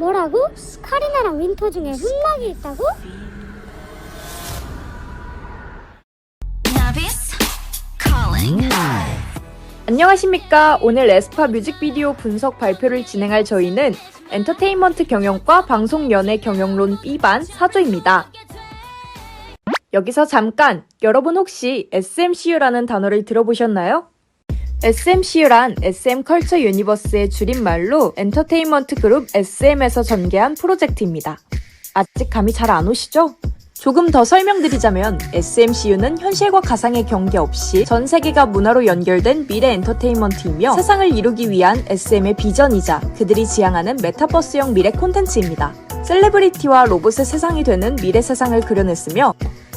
뭐라고? 카리나랑 윈터 중에 훈락이 있다고? 안녕하십니까. 오늘 에스파 뮤직비디오 분석 발표를 진행할 저희는 엔터테인먼트 경영과 방송연예 경영론 B반 사조입니다. 여기서 잠깐, 여러분 혹시 SMCU라는 단어를 들어보셨나요? SMCU란 SM 컬처 유니버스의 줄임말로 엔터테인먼트 그룹 SM에서 전개한 프로젝트입니다. 아직 감이 잘 안 오시죠? 조금 더 설명드리자면 SMCU는 현실과 가상의 경계 없이 전 세계가 문화로 연결된 미래 엔터테인먼트이며 세상을 이루기 위한 SM의 비전이자 그들이 지향하는 메타버스형 미래 콘텐츠입니다. 셀레브리티와 로봇의 세상이 되는 미래 세상을 그려냈으며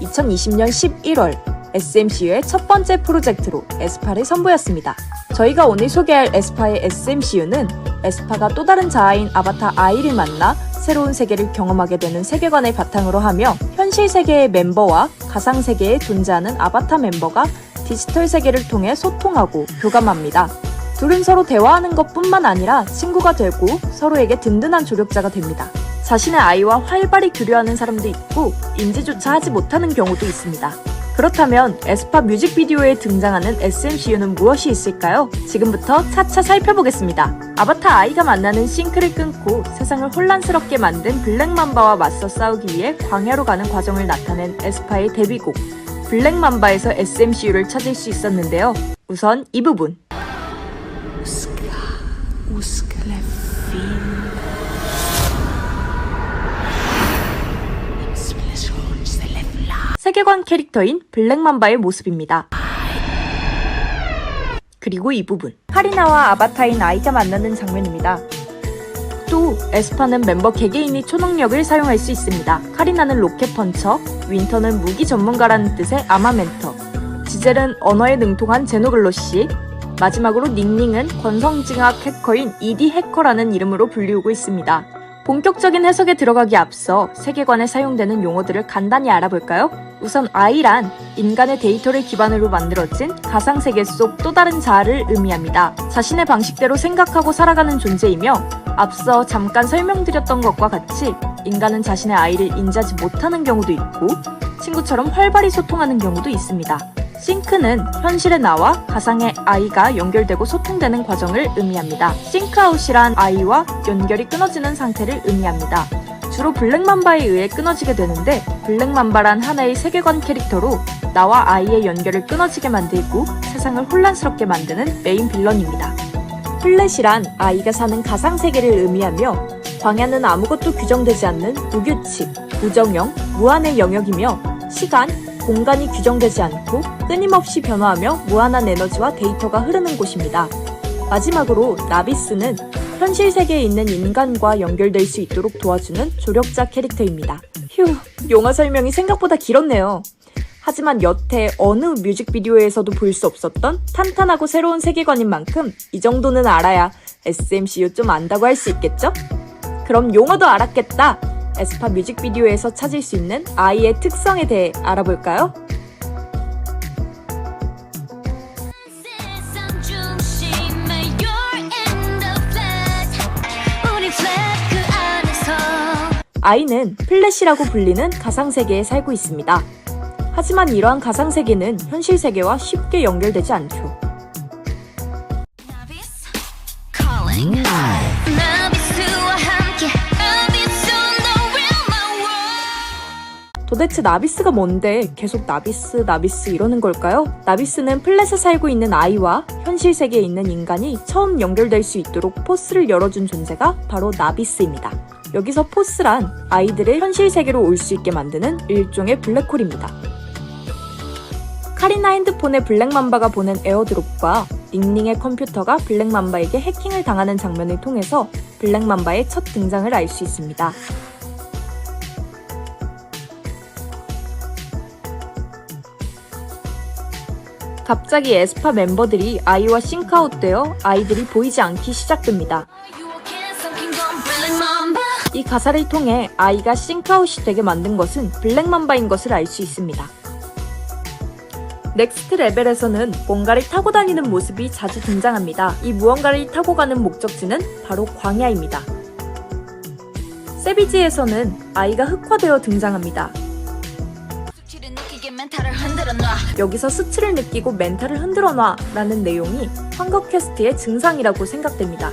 2020년 11월 SMCU의 첫 번째 프로젝트로 에스파를 선보였습니다. 저희가 오늘 소개할 에스파의 SMCU는 에스파가 또 다른 자아인 아바타 아이를 만나 새로운 세계를 경험하게 되는 세계관을 바탕으로 하며 현실 세계의 멤버와 가상 세계에 존재하는 아바타 멤버가 디지털 세계를 통해 소통하고 교감합니다. 둘은 서로 대화하는 것 뿐만 아니라 친구가 되고 서로에게 든든한 조력자가 됩니다. 자신의 아이와 활발히 교류하는 사람도 있고 인지조차 하지 못하는 경우도 있습니다. 그렇다면 에스파 뮤직비디오에 등장하는 SMCU는 무엇이 있을까요? 지금부터 차차 살펴보겠습니다. 아바타 아이가 만나는 싱크를 끊고 세상을 혼란스럽게 만든 블랙맘바와 맞서 싸우기 위해 광야로 가는 과정을 나타낸 에스파의 데뷔곡 블랙맘바에서 SMCU를 찾을 수 있었는데요. 우선 이 부분. 세계관 캐릭터인 블랙맘바의 모습입니다. 그리고 이 부분. 카리나와 아바타인 아이가 만나는 장면입니다. 또 에스파는 멤버 개개인이 초능력을 사용할 수 있습니다. 카리나는 로켓 펀처, 윈터는 무기 전문가라는 뜻의 아마멘터, 지젤은 언어에 능통한 제노글로시, 마지막으로 닝닝은 권성징악 해커인 ED 해커라는 이름으로 불리우고 있습니다. 본격적인 해석에 들어가기 앞서 세계관에 사용되는 용어들을 간단히 알아볼까요? 우선 I란 인간의 데이터를 기반으로 만들어진 가상세계 속 또 다른 자아를 의미합니다. 자신의 방식대로 생각하고 살아가는 존재이며 앞서 잠깐 설명드렸던 것과 같이 인간은 자신의 아이를 인지하지 못하는 경우도 있고 친구처럼 활발히 소통하는 경우도 있습니다. 싱크는 현실의 나와 가상의 아이가 연결되고 소통되는 과정을 의미합니다. 싱크아웃이란 아이와 연결이 끊어지는 상태를 의미합니다. 주로 블랙맘바에 의해 끊어지게 되는데 블랙맘바란 하나의 세계관 캐릭터로 나와 아이의 연결을 끊어지게 만들고 세상을 혼란스럽게 만드는 메인 빌런입니다. 플랫이란 아이가 사는 가상세계를 의미하며 광야는 아무것도 규정되지 않는 무규칙, 무정형, 무한의 영역이며 시간, 공간이 규정되지 않고 끊임없이 변화하며 무한한 에너지와 데이터가 흐르는 곳입니다. 마지막으로 나비스는 현실 세계에 있는 인간과 연결될 수 있도록 도와주는 조력자 캐릭터입니다. 휴, 용어 설명이 생각보다 길었네요. 하지만 여태 어느 뮤직비디오에서도 볼 수 없었던 탄탄하고 새로운 세계관인 만큼 이 정도는 알아야 SMCU 좀 안다고 할 수 있겠죠? 그럼 용어도 알았겠다! 에스파 뮤직비디오에서 찾을 수 있는 아이의 특성에 대해 알아볼까요? 아이는 플래시라고 불리는 가상세계에 살고 있습니다. 하지만 이러한 가상세계는 현실 세계와 쉽게 연결되지 않죠. 도대체 나비스가 뭔데 계속 나비스, 나비스 이러는 걸까요? 나비스는 플랫에 살고 있는 아이와 현실 세계에 있는 인간이 처음 연결될 수 있도록 포스를 열어준 존재가 바로 나비스입니다. 여기서 포스란 아이들을 현실 세계로 올 수 있게 만드는 일종의 블랙홀입니다. 카리나 핸드폰에 블랙맘바가 보낸 에어드롭과 닝닝의 컴퓨터가 블랙맘바에게 해킹을 당하는 장면을 통해서 블랙맘바의 첫 등장을 알 수 있습니다. 갑자기 에스파 멤버들이 아이와 싱크아웃되어 아이들이 보이지 않기 시작됩니다. 이 가사를 통해 아이가 싱크아웃이 되게 만든 것은 블랙맘바인 것을 알 수 있습니다. 넥스트 레벨에서는 뭔가를 타고 다니는 모습이 자주 등장합니다. 이 무언가를 타고 가는 목적지는 바로 광야입니다. 세비지에서는 아이가 흑화되어 등장합니다. 여기서 수치를 느끼고 멘탈을 흔들어 놔 라는 내용이 환각 퀘스트의 증상이라고 생각됩니다.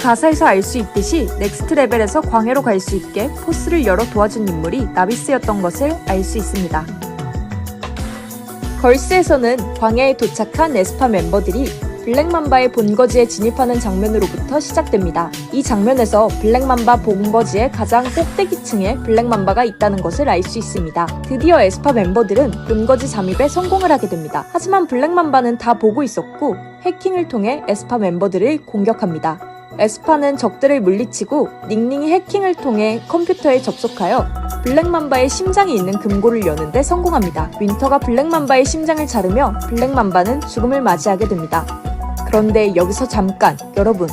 가사에서 알 수 있듯이 넥스트 레벨에서 광해로 갈 수 있게 포스를 열어 도와준 인물이 나비스였던 것을 알 수 있습니다. 걸스에서는 광해에 도착한 에스파 멤버들이 블랙맘바의 본거지에 진입하는 장면으로부터 시작됩니다. 이 장면에서 블랙맘바 본거지의 가장 꼭대기층에 블랙맘바가 있다는 것을 알 수 있습니다. 드디어 에스파 멤버들은 본거지 잠입에 성공을 하게 됩니다. 하지만 블랙맘바는 다 보고 있었고 해킹을 통해 에스파 멤버들을 공격합니다. 에스파는 적들을 물리치고 닝닝이 해킹을 통해 컴퓨터에 접속하여 블랙맘바의 심장이 있는 금고를 여는데 성공합니다. 윈터가 블랙맘바의 심장을 자르며 블랙맘바는 죽음을 맞이하게 됩니다. 그런데 여기서 잠깐 여러분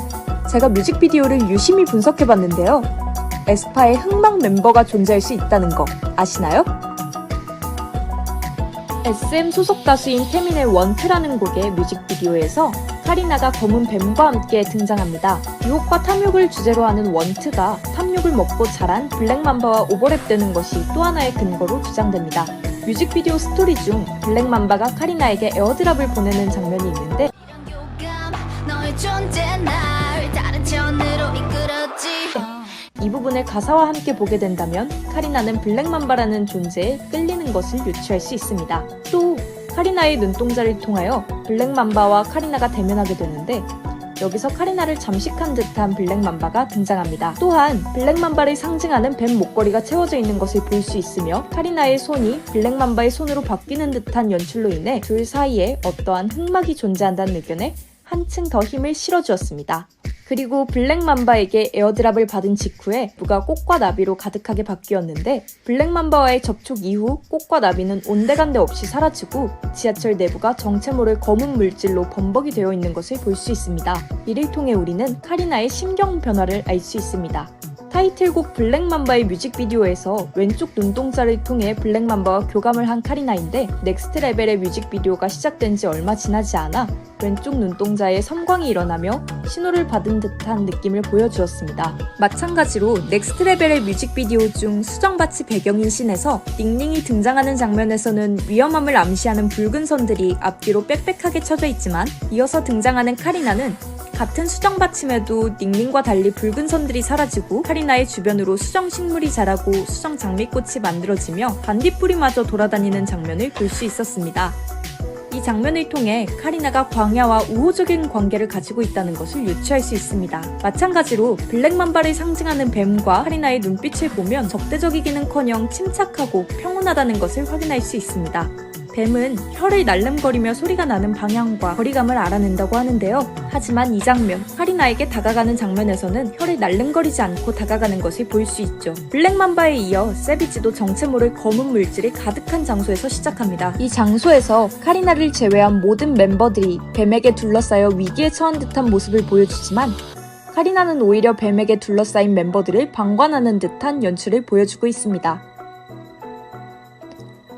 제가 뮤직비디오를 유심히 분석해봤는데요. 에스파의 흑막 멤버가 존재할 수 있다는 거 아시나요? SM 소속 가수인 태민의 원트라는 곡의 뮤직비디오에서 카리나가 검은 뱀과 함께 등장합니다. 유혹과 탐욕을 주제로 하는 원트가 탐욕을 먹고 자란 블랙맘바와 오버랩되는 것이 또 하나의 근거로 주장됩니다. 뮤직비디오 스토리 중 블랙맘바가 카리나에게 에어드랍을 보내는 장면이 있는데 이 부분을 가사와 함께 보게 된다면 카리나는 블랙맘바라는 존재에 끌리는 것을 유추할 수 있습니다. 또 카리나의 눈동자를 통하여 블랙맘바와 카리나가 대면하게 되는데 여기서 카리나를 잠식한 듯한 블랙맘바가 등장합니다. 또한 블랙맘바를 상징하는 뱀 목걸이가 채워져 있는 것을 볼 수 있으며 카리나의 손이 블랙맘바의 손으로 바뀌는 듯한 연출로 인해 둘 사이에 어떠한 흑막이 존재한다는 의견에 한층 더 힘을 실어주었습니다. 그리고 블랙맘바에게 에어드랍을 받은 직후에 부가 꽃과 나비로 가득하게 바뀌었는데 블랙맘바와의 접촉 이후 꽃과 나비는 온데간데 없이 사라지고 지하철 내부가 정체 모를 검은 물질로 범벅이 되어 있는 것을 볼 수 있습니다. 이를 통해 우리는 카리나의 심경 변화를 알 수 있습니다. 타이틀곡 블랙맘바의 뮤직비디오에서 왼쪽 눈동자를 통해 블랙맘바와 교감을 한 카리나인데 넥스트 레벨의 뮤직비디오가 시작된 지 얼마 지나지 않아 왼쪽 눈동자에 섬광이 일어나며 신호를 받은 듯한 느낌을 보여주었습니다. 마찬가지로 넥스트 레벨의 뮤직비디오 중 수정밭이 배경인 씬에서 닝닝이 등장하는 장면에서는 위험함을 암시하는 붉은 선들이 앞뒤로 빽빽하게 쳐져 있지만 이어서 등장하는 카리나는 같은 수정 받침에도 닝닝과 달리 붉은 선들이 사라지고 카리나의 주변으로 수정 식물이 자라고 수정 장미꽃이 만들어지며 반딧불이마저 돌아다니는 장면을 볼 수 있었습니다. 이 장면을 통해 카리나가 광야와 우호적인 관계를 가지고 있다는 것을 유추할 수 있습니다. 마찬가지로 블랙맘바를 상징하는 뱀과 카리나의 눈빛을 보면 적대적이기는커녕 침착하고 평온하다는 것을 확인할 수 있습니다. 뱀은 혀를 날름거리며 소리가 나는 방향과 거리감을 알아낸다고 하는데요. 하지만 이 장면, 카리나에게 다가가는 장면에서는 혀를 날름거리지 않고 다가가는 것을 볼 수 있죠. 블랙맘바에 이어 세비지도 정체 모를 검은 물질이 가득한 장소에서 시작합니다. 이 장소에서 카리나를 제외한 모든 멤버들이 뱀에게 둘러싸여 위기에 처한 듯한 모습을 보여주지만 카리나는 오히려 뱀에게 둘러싸인 멤버들을 방관하는 듯한 연출을 보여주고 있습니다.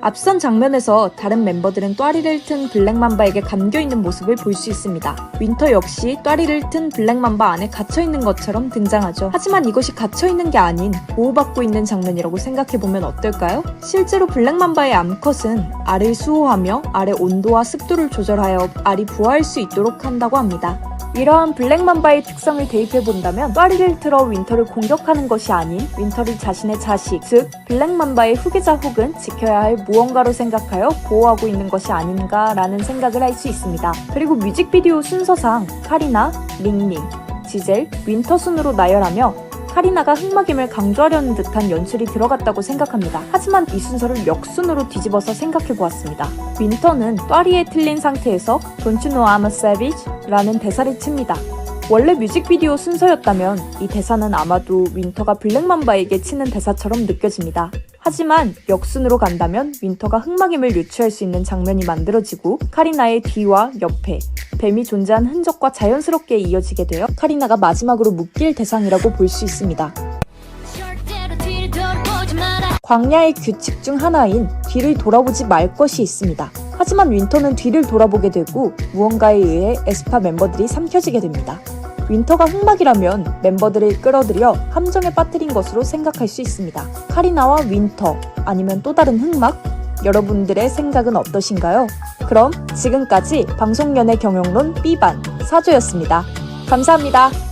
앞선 장면에서 다른 멤버들은 또아리를 튼 블랙맘바에게 감겨있는 모습을 볼 수 있습니다. 윈터 역시 또아리를 튼 블랙맘바 안에 갇혀있는 것처럼 등장하죠. 하지만 이것이 갇혀있는 게 아닌 보호받고 있는 장면이라고 생각해보면 어떨까요? 실제로 블랙맘바의 암컷은 알을 수호하며 알의 온도와 습도를 조절하여 알이 부화할 수 있도록 한다고 합니다. 이러한 블랙맘바의 특성을 대입해 본다면 또아리를 틀어 윈터를 공격하는 것이 아닌 윈터를 자신의 자식, 즉 블랙맘바의 후계자 혹은 지켜야 할 무언가로 생각하여 보호하고 있는 것이 아닌가라는 생각을 할 수 있습니다. 그리고 뮤직비디오 순서상 카리나, 링링, 지젤, 윈터 순으로 나열하며 카리나가 흑막임을 강조하려는 듯한 연출이 들어갔다고 생각합니다. 하지만 이 순서를 역순으로 뒤집어서 생각해 보았습니다. 윈터는 또아리에 틀린 상태에서 Don't you know I'm a savage? 라는 대사를 칩니다. 원래 뮤직비디오 순서였다면 이 대사는 아마도 윈터가 블랙맘바에게 치는 대사처럼 느껴집니다. 하지만 역순으로 간다면 윈터가 흑막임을 유추할 수 있는 장면이 만들어지고 카리나의 뒤와 옆에 뱀이 존재한 흔적과 자연스럽게 이어지게 되어 카리나가 마지막으로 묶일 대상이라고 볼 수 있습니다. 광야의 규칙 중 하나인 뒤를 돌아보지 말 것이 있습니다. 하지만 윈터는 뒤를 돌아보게 되고 무언가에 의해 에스파 멤버들이 삼켜지게 됩니다. 윈터가 흑막이라면 멤버들을 끌어들여 함정에 빠뜨린 것으로 생각할 수 있습니다. 카리나와 윈터 아니면 또 다른 흑막? 여러분들의 생각은 어떠신가요? 그럼 지금까지 방송연애 경영론 B반 사조였습니다. 감사합니다.